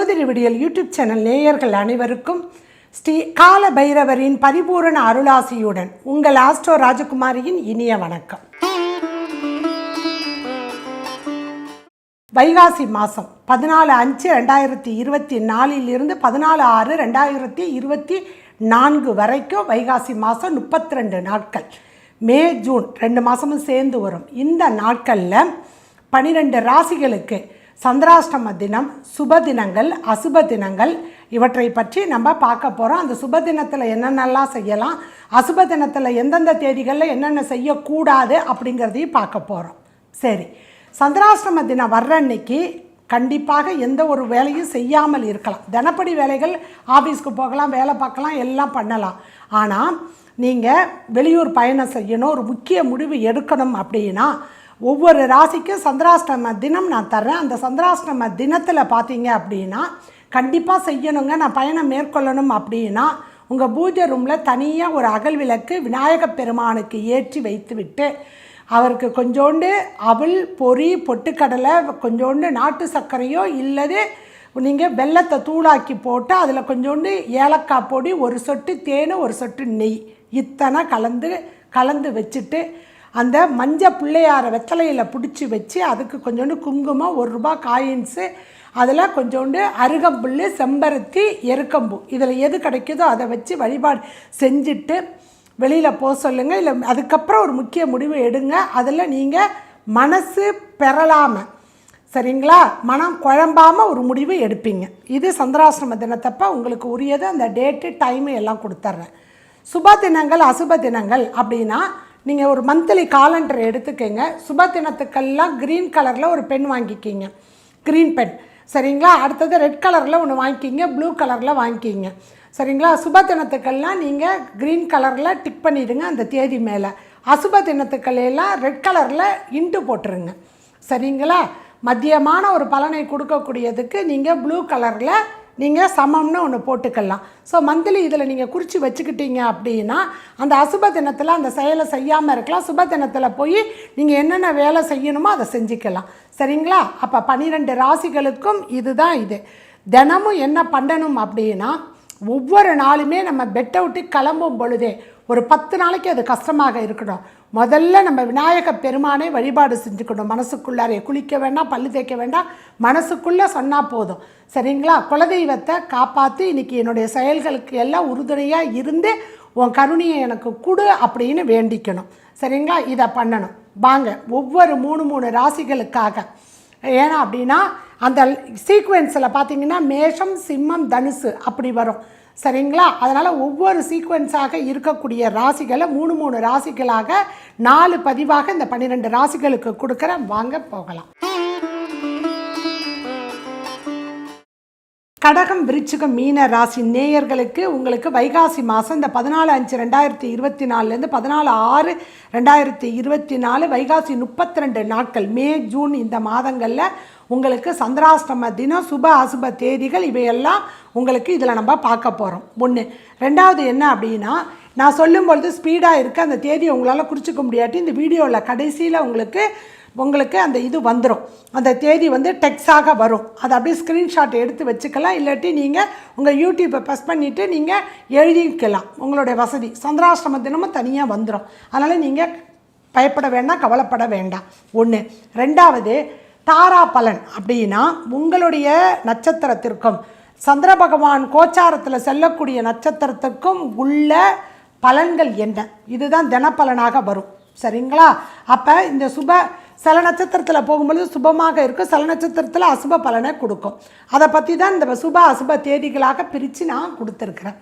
ஜோதிட விடியல் YouTube channel நேயர்கள் அனைவருக்கும் ஸ்ரீ கால பைரவரின் பரிபூரண அருளாசியுடன் உங்கள் ஆஸ்ட்ரோ ராஜகுமாரியின் இனிய வணக்கம். வைகாசி மாதம் பதினாலு அஞ்சு ரெண்டாயிரத்தி இருபத்தி நாலிலிருந்து பதினாலு ஆறு ரெண்டாயிரத்தி இருபத்தி நான்கு வரைக்கும் வைகாசி மாதம் முப்பத்தி ரெண்டு நாட்கள். மே ஜூன் ரெண்டு மாதமும் சேர்ந்து வரும். இந்த நாட்களில் பனிரெண்டு ராசிகளுக்கு சந்திராஷ்டம தினம் சுப தினங்கள் அசுப தினங்கள் இவற்றை பற்றி நம்ம பார்க்க போகிறோம் அந்த சுப தினத்தில் என்னென்னலாம் செய்யலாம் அசுப தினத்தில் எந்தெந்த தேதிகளில் என்னென்ன செய்யக்கூடாது அப்படிங்கிறதையும் பார்க்க போகிறோம் சரி சந்திராஷ்டம தினம் வர்ற அன்னைக்கு கண்டிப்பாக எந்த ஒரு வேலையும் செய்யாமல் இருக்கலாம். தினப்படி வேலைகள் ஆஃபீஸ்க்கு போகலாம் வேலை பார்க்கலாம் எல்லாம் பண்ணலாம். ஆனால் நீங்கள் வெளியூர் பயணம் செய்யணும் ஒரு முக்கிய முடிவு எடுக்கணும் அப்படின்னா ஒவ்வொரு ராசிக்கும் சந்திராஷ்டம தினம் நான் தர்றேன். அந்த சந்திராஷ்டம தினத்தில் பார்த்தீங்க அப்படின்னா கண்டிப்பாக செய்யணுங்க. நான் பயணம் மேற்கொள்ளணும் அப்படின்னா உங்கள் பூஜை ரூமில் தனியாக ஒரு அகல் விளக்கு விநாயகப் பெருமானுக்கு ஏற்றி வைத்துவிட்டு அவருக்கு கொஞ்சோண்டு அவள் பொரி பொட்டுக்கடலை கொஞ்சோண்டு நாட்டு சர்க்கரையோ இல்லது நீங்கள் வெள்ளத்தை தூளாக்கி போட்டு அதில் கொஞ்சோண்டு ஏலக்காய் பொடி ஒரு சொட்டு தேன் ஒரு சொட்டு நெய் இத்தனை கலந்து கலந்து வச்சுட்டு அந்த மஞ்சள் பிள்ளையார வெத்தலையில் பிடிச்சி வச்சு அதுக்கு கொஞ்சோண்டு குங்குமம் ஒரு ரூபா காயின்ஸு அதில் கொஞ்சோண்டு அருகம்புல் செம்பருத்தி எருக்கம்பூ. இதில் எது கிடைக்குதோ அதை வச்சு வழிபாடு செஞ்சுட்டு வெளியில் போக சொல்லுங்கள் இல்லை அதுக்கப்புறம் ஒரு முக்கிய முடிவு எடுங்க. அதில் நீங்கள் மனசு பெறலாமல் சரிங்களா? மனம் குழம்பாமல் ஒரு முடிவு எடுப்பீங்க. இது சந்திராசிரம தினத்தப்ப உங்களுக்கு உரியது. அந்த டேட்டு டைமு எல்லாம் கொடுத்துட்றேன் சுப தினங்கள் அசுப தினங்கள் அப்படின்னா நீங்கள் ஒரு மந்த்லி காலண்டர் எடுத்துக்கங்க. சுப தினத்துக்கெல்லாம் க்ரீன் கலரில் ஒரு பென் வாங்கிக்கிங்க. க்ரீன் பென் சரிங்களா? அடுத்தது ரெட் கலரில் ஒன்று வாங்கிக்கிங்க. ப்ளூ கலரில் வாங்கிக்கிங்க. சரிங்களா? சுப தினத்துக்கெல்லாம் நீங்கள் க்ரீன் கலரில் டிக் பண்ணிவிடுங்க அந்த தேதி மேலே. அசுப தினத்துக்களெல்லாம் ரெட் கலரில் இன்ட்டு போட்டுருங்க. சரிங்களா? மத்தியமான ஒரு பலனை கொடுக்கக்கூடியதுக்கு நீங்கள் ப்ளூ கலரில் நீங்கள் சமம்னு ஒன்று போட்டுக்கலாம். ஸோ மந்த்லி இதில் நீங்கள் குறித்து வச்சுக்கிட்டீங்க அப்படின்னா அந்த அசுப தினத்தில் அந்த செயலை செய்யாமல் இருக்கலாம். சுப தினத்தில் போய் நீங்கள் என்னென்ன வேலை செய்யணுமோ அதை செஞ்சுக்கலாம். சரிங்களா? அப்போ பன்னிரெண்டு ராசிகளுக்கும் இதுதான் இது. தினமும் என்ன பண்ணணும் அப்படின்னா ஒவ்வொரு நாளுமே நம்ம பெட்டை விட்டு கிளம்பும் பொழுதே ஒரு பத்து நாளைக்கு அது கஷ்டமாக இருக்கணும். முதல்ல நம்ம விநாயக பெருமானை வழிபாடு செஞ்சுக்கணும். மனசுக்குள்ளாரே குளிக்க வேண்டாம் பல்லு தேய்க்க வேண்டாம். மனசுக்குள்ளே சொன்னால் போதும். சரிங்களா? குலதெய்வத்தை காப்பாற்றி இன்றைக்கி என்னுடைய செயல்களுக்கு எல்லாம் உறுதுணையாக இருந்து உன் கருணையை எனக்கு கொடு அப்படின்னு வேண்டிக்கணும். சரிங்களா? இதை பண்ணணும். வாங்க. ஒவ்வொரு மூணு மூணு ராசிகளுக்காக. ஏன்னா அப்படின்னா அந்த சீக்வென்ஸில் பார்த்தீங்கன்னா மேஷம் சிம்மம் தனுசு அப்படி வரும். சரிங்களா? அதனால் ஒவ்வொரு சீக்வென்ஸாக இருக்கக்கூடிய ராசிகளை மூணு மூணு ராசிகளாக நாலு பதிவாக இந்த பன்னிரெண்டு ராசிகளுக்கு கொடுக்குறேன். வாங்க போகலாம். கடகம் விருச்சிகம் மீன ராசி நேயர்களுக்கு உங்களுக்கு வைகாசி மாதம் இந்த பதினாலு அஞ்சு ரெண்டாயிரத்தி இருபத்தி நாலுலேருந்து பதினாலு ஆறு ரெண்டாயிரத்தி இருபத்தி நாலு வைகாசி முப்பத்தி ரெண்டு நாட்கள் மே ஜூன் இந்த மாதங்களில் உங்களுக்கு சந்திராஷ்டம தினம் சுப அசுப தேதிகள் இவையெல்லாம் உங்களுக்கு இதில் நம்ம பார்க்க போகிறோம் ஒன்று ரெண்டாவது என்ன அப்படின்னா நான் சொல்லும் பொழுது ஸ்பீடாக இருக்க அந்த தேதியை உங்களால் குறிச்சிக்க முடியாட்டி இந்த வீடியோவில் கடைசியில் உங்களுக்கு உங்களுக்கு அந்த இது வந்துடும் அந்த தேதி வந்து டெக்ஸாக வரும். அதை அப்படியே ஸ்க்ரீன்ஷாட் எடுத்து வச்சுக்கலாம். இல்லாட்டி நீங்கள் உங்கள் யூடியூப்பை ப்ரெஸ் பண்ணிவிட்டு நீங்கள் எழுதிக்கலாம். உங்களுடைய வசதி. சந்திராஷ்டம தினமும் தனியாக வந்துடும் அதனால் நீங்கள் பயப்பட வேண்டாம் கவலைப்பட வேண்டாம். ஒன்று ரெண்டாவது தாரா பலன் அப்படின்னா உங்களுடைய நட்சத்திரத்திற்கும். சந்திர பகவான் கோச்சாரத்தில் செல்லக்கூடிய நட்சத்திரத்துக்கும் உள்ள பலன்கள் என்ன? இதுதான் தினப்பலனாக வரும். சரிங்களா? அப்போ இந்த சுப சில நட்சத்திரத்தில் போகும்பொழுது சுபமாக இருக்கும். சில நட்சத்திரத்தில் அசுப பலனை கொடுக்கும். அதை பற்றி தான் இந்த சுப அசுப தேதிகளாக பிரித்து நான் கொடுத்துருக்குறேன்.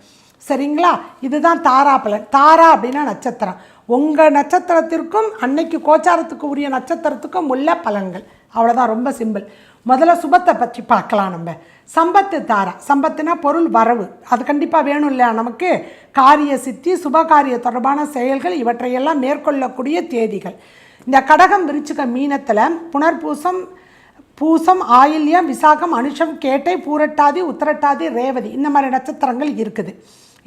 சரிங்களா? இதுதான் தாரா பலன் தாரா அப்படின்னா நட்சத்திரம். உங்கள் நட்சத்திரத்திற்கும் அன்னைக்கு கோச்சாரத்துக்கு உரிய நட்சத்திரத்துக்கும் உள்ள பலன்கள். அவ்வளோதான் ரொம்ப சிம்பிள் முதல்ல சுபத்தை பற்றி பார்க்கலாம் நம்ம. சம்பத்து தாரா. சம்பத்துனா பொருள் வரவு. அது கண்டிப்பாக வேணும் இல்லையா நமக்கு? காரிய சித்தி சுபகாரிய தொடர்பான செயல்கள் இவற்றையெல்லாம் மேற்கொள்ளக்கூடிய தேதிகள். இந்த கடகம் விரிச்சுக்க மீனத்தில் புனர்பூசம் பூசம் ஆயில்யம் விசாகம் அனுஷம் கேட்டை பூரட்டாதி உத்திரட்டாதி ரேவதி இந்த மாதிரி நட்சத்திரங்கள் இருக்குது.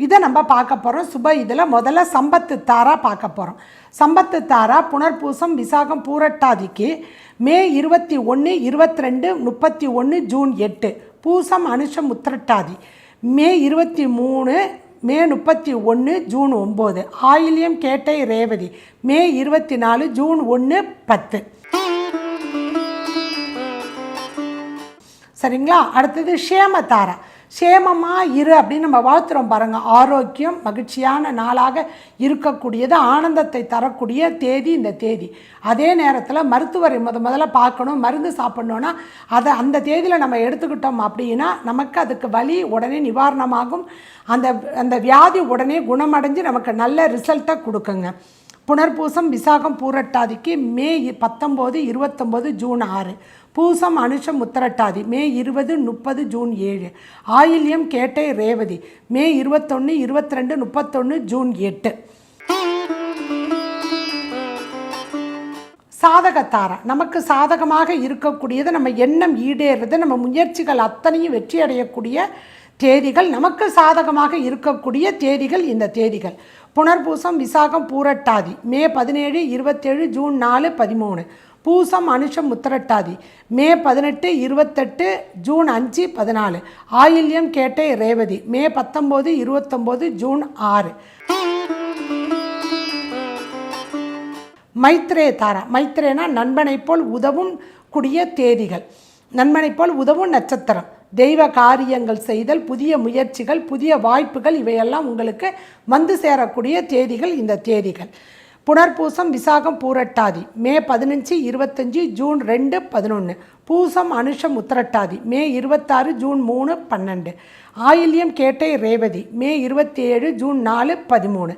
இதை நம்ம பார்க்க போகிறோம் சுப இதில் முதல்ல சம்பத்து தாரா பார்க்க போகிறோம் சம்பத்து தாரா புனர்பூசம் விசாகம் பூரட்டாதிக்கு மே இருபத்தி ஒன்று இருபத்தி ரெண்டு முப்பத்தி ஒன்று ஜூன் எட்டு. பூசம் அனுஷம் உத்திரட்டாதி. மே இருபத்தி மூணு மே முப்பத்தி ஒன்று ஜூன் ஒம்பது. ஆயிலியம் கேட்டை ரேவதி. மே இருபத்தி நாலு ஜூன் ஒன்று பத்து. சரிங்களா? அடுத்தது ஷேமதாரா சேமமாக இரு அப்படின்னு நம்ம வாழ்த்துறோம் பாருங்கள் ஆரோக்கியம் மகிழ்ச்சியான நாளாக இருக்கக்கூடியது ஆனந்தத்தை தரக்கூடிய தேதி இந்த தேதி. அதே நேரத்தில் மருத்துவரை முத முதல்ல பார்க்கணும் மருந்து சாப்பிட்ணுன்னா அதை அந்த தேதியில் நம்ம எடுத்துக்கிட்டோம் அப்படின்னா நமக்கு அதுக்கு வலி உடனே நிவாரணமாகும். அந்த அந்த வியாதி உடனே குணமடைஞ்சு நமக்கு நல்ல ரிசல்ட்டை கொடுக்குங்க. புனர்பூசம் விசாகம் பூரட்டாதிக்கு மே இ- பத்தொம்போது இருபத்தொம்போது ஜூன் ஆறு. பூசம் அனுஷம் உத்தரட்டாதி. மே இருபது முப்பது ஜூன் ஏழு. ஆயில்யம் கேட்டை ரேவதி. மே இருபத்தொன்று இருபத்திரெண்டு முப்பத்தொன்று ஜூன் எட்டு. சாதகத்தாரா? நமக்கு சாதகமாக இருக்கக்கூடியது நம்ம எண்ணம் ஈடேறது நம்ம முயற்சிகள் அத்தனையும் வெற்றி அடையக்கூடிய தேதிகள். நமக்கு சாதகமாக இருக்கக்கூடிய தேதிகள் இந்த தேதிகள். புனர்பூசம் விசாகம் பூரட்டாதி. மே பதினேழு இருபத்தேழு ஜூன் நாலு பதிமூணு. பூசம் அனுஷம் முத்திரட்டாதி மே பதினெட்டு இருபத்தெட்டு ஜூன் அஞ்சு பதினாலு. ஆயில்யம் கேட்டை ரேவதி. மே பத்தொம்போது இருபத்தொம்போது ஜூன் ஆறு. மைத்ரே தாரா. மைத்ரேனா நண்பனைப் போல் உதவும் கூடிய தேதிகள். நண்பனைப் போல் உதவும் நட்சத்திரம். தெய்வ காரியங்கள் செய்தல் புதிய முயற்சிகள் புதிய வாய்ப்புகள் இவையெல்லாம் உங்களுக்கு வந்து சேரக்கூடிய தேதிகள் இந்த தேதிகள். புனர்பூசம் விசாகம் பூரட்டாதி. மே பதினஞ்சு இருபத்தஞ்சி ஜூன் ரெண்டு பதினொன்று பூசம் அனுஷம் உத்திரட்டாதி. மே இருபத்தாறு ஜூன் மூணு பன்னெண்டு. ஆயில்யம் கேட்டை ரேவதி. மே இருபத்தி ஏழு ஜூன் நாலு பதிமூணு.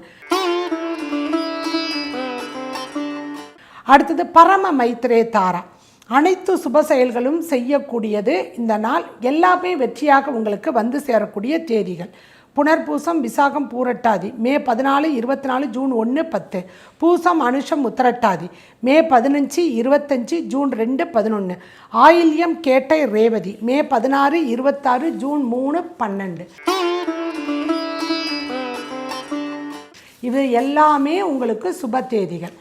அடுத்தது பரம மைத்ரே தாரா. அனைத்து சுப செயல்களும் செய்யக்கூடியது இந்த நாள். எல்லாமே வெற்றியாக உங்களுக்கு வந்து சேரக்கூடிய தேதிகள். புனர்பூசம் விசாகம் பூரட்டாதி. மே பதினாலு இருபத்தி நாலு ஜூன் ஒன்று பத்து. பூசம் அனுஷம் உத்திரட்டாதி. மே பதினஞ்சு இருபத்தஞ்சி ஜூன் ரெண்டு பதினொன்று ஆயில்யம் கேட்டை ரேவதி. மே பதினாறு இருபத்தாறு ஜூன் மூணு பன்னெண்டு. இது எல்லாமே உங்களுக்கு சுப தேதிகள்.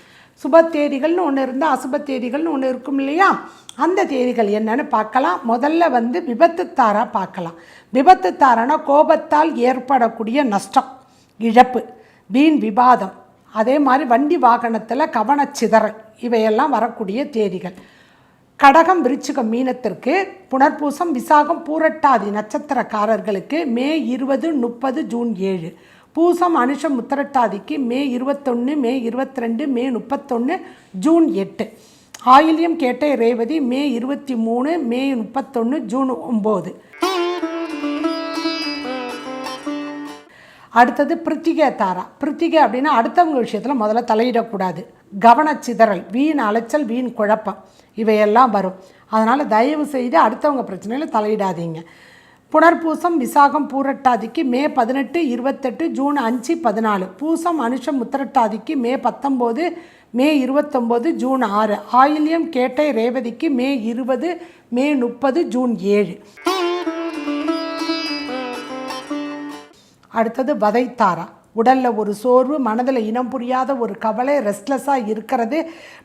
சுப தேதிகள்னு ஒன்று இருந்தால் அசுப தேதிகள்னு ஒன்று இருக்கும் இல்லையா? அந்த தேதிகள் என்னன்னு பார்க்கலாம். முதல்ல வந்து விபத்துத்தாராக பார்க்கலாம். விபத்து கோபத்தால் ஏற்படக்கூடிய நஷ்டம் இழப்பு வீண் விவாதம். அதே மாதிரி வண்டி வாகனத்தில் கவனச்சிதறல் இவையெல்லாம் வரக்கூடிய தேதிகள். கடகம் விருச்சிகம் மீனத்திற்கு புனர்பூசம் விசாகம் பூரட்டாதி நட்சத்திரக்காரர்களுக்கு மே இருபது முப்பது ஜூன் ஏழு. பூசம் அனுஷம் உத்தரட்டாதிக்கு மே இருபத்தொன்று மே இருபத்தி ரெண்டு மே முப்பத்தொன்று ஜூன் எட்டு. ஆயில்யம் கேட்டை ரேவதி மே இருபத்தி மூணு மே முப்பத்தொன்று ஜூன் ஒம்பது. அடுத்தது பிரித்திகை தாரா. பிரித்திகை அப்படின்னா அடுத்தவங்க விஷயத்தில் முதல்ல தலையிடக்கூடாது. கவனச்சிதறல் வீண் அலைச்சல் வீண் குழப்பம் இவையெல்லாம் வரும். அதனால் தயவு செய்து அடுத்தவங்க பிரச்சனையில் தலையிடாதீங்க. புனர்பூசம் விசாகம் பூரட்டாதிக்கு மே பதினெட்டு இருபத்தெட்டு ஜூன் அஞ்சு பதினாலு. பூசம் அனுஷம் உத்திரட்டாதிக்கு மே பத்தொம்போது மே இருபத்தொம்போது ஜூன் ஆறு. ஆயில்யம் கேட்டை ரேவதிக்கு மே இருபது மே முப்பது ஜூன் ஏழு. அடுத்தது வதைத்தாரா. உடலில் ஒரு சோர்வு மனதில் இனம் புரியாத ஒரு கவலை ரெஸ்ட்லெஸ்ஸாக இருக்கிறது.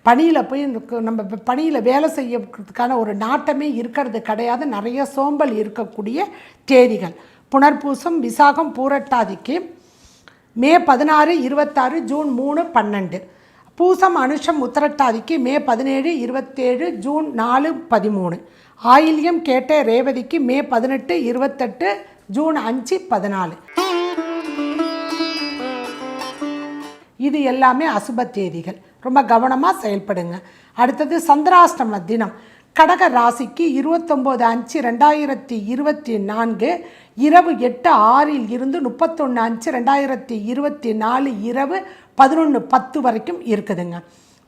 பணியில் போய் நம்ம பணியில் வேலை செய்யறதுக்கான ஒரு நாட்டமே இருக்கிறது கிடையாது. நிறைய சோம்பல் இருக்கக்கூடிய தேதிகள். புனர்பூசம் விசாகம் பூரட்டாதிக்கு மே பதினாறு இருபத்தாறு ஜூன் மூணு பன்னெண்டு. பூசம் அனுஷம் உத்தரட்டாதிக்கு மே பதினேழு இருபத்தேழு ஜூன் நாலு பதிமூணு. ஆயில்யம் கேட்ட ரேவதிக்கு மே பதினெட்டு இருபத்தெட்டு ஜூன் அஞ்சு பதினாலு. இது எல்லாமே அசுப தேதிகள். ரொம்ப கவனமாக செயல்படுங்க. அடுத்தது சந்திராஷ்டம தினம். கடக ராசிக்கு இருபத்தொம்போது அஞ்சு ரெண்டாயிரத்தி இருபத்தி நான்கு இரவு எட்டு ஆறில் இருந்து முப்பத்தொன்று அஞ்சு ரெண்டாயிரத்தி இருபத்தி நாலு இரவு பதினொன்று பத்து வரைக்கும் இருக்குதுங்க.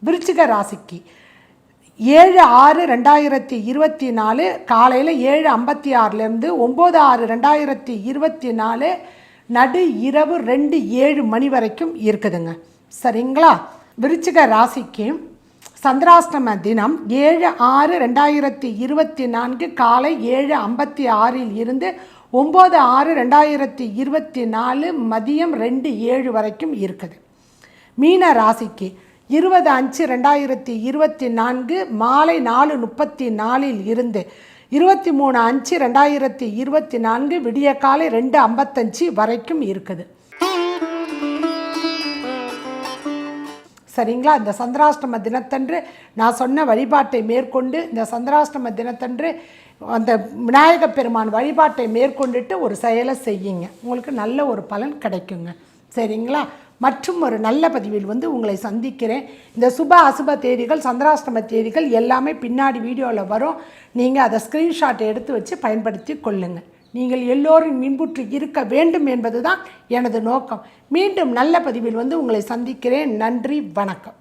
விருச்சிக ராசிக்கு ஏழு ஆறு ரெண்டாயிரத்தி இருபத்தி நாலு காலையில் ஏழு ஐம்பத்தி ஆறுலேருந்து ஒம்பது ஆறு ரெண்டாயிரத்தி இருபத்தி நாலு நடு இரவு ரெண்டு ஏழு மணி வரைக்கும் இருக்குதுங்க. சரிங்களா? விருச்சிக ராசிக்கு சந்திராஷ்டம தினம் ஏழு ஆறு ரெண்டாயிரத்தி இருபத்தி நான்கு காலை ஏழு ஐம்பத்தி ஆறில் இருந்து ஒம்பது ஆறு ரெண்டாயிரத்தி இருபத்தி நாலு மதியம் ரெண்டு ஏழு வரைக்கும் இருக்குது. மீன ராசிக்கு இருபது அஞ்சு ரெண்டாயிரத்தி இருபத்தி நான்கு மாலை நாலு முப்பத்தி நாலில் இருந்து இருபத்தி மூணு அஞ்சு ரெண்டாயிரத்தி இருபத்தி நான்கு விடிய காலை ரெண்டு ஐம்பத்தஞ்சு வரைக்கும் இருக்குது. சரிங்களா? இந்த சந்திராஷ்டம தினத்தன்று நான் சொன்ன வழிபாட்டை மேற்கொண்டு இந்த சந்திராஷ்டம தினத்தன்று அந்த விநாயகப் பெருமான் வழிபாட்டை மேற்கொண்டுட்டு ஒரு செயலை செய்யுங்க. உங்களுக்கு நல்ல ஒரு பலன் கிடைக்குங்க. சரிங்களா? மற்றும் ஒரு நல்ல பதிவில் வந்து உங்களை சந்திக்கிறேன். இந்த சுப அசுப தேதிகள் சந்திராஷ்டம தேதிகள் எல்லாமே பின்னாடி வீடியோவில் வரும். நீங்கள் அதை ஸ்க்ரீன்ஷாட் எடுத்து வச்சு பயன்படுத்தி கொள்ளுங்கள் நீங்கள் எல்லோரும் மின்புற்று இருக்க வேண்டும் என்பது தான் எனது நோக்கம். மீண்டும் நல்ல பதிவில் வந்து உங்களை சந்திக்கிறேன். நன்றி வணக்கம்.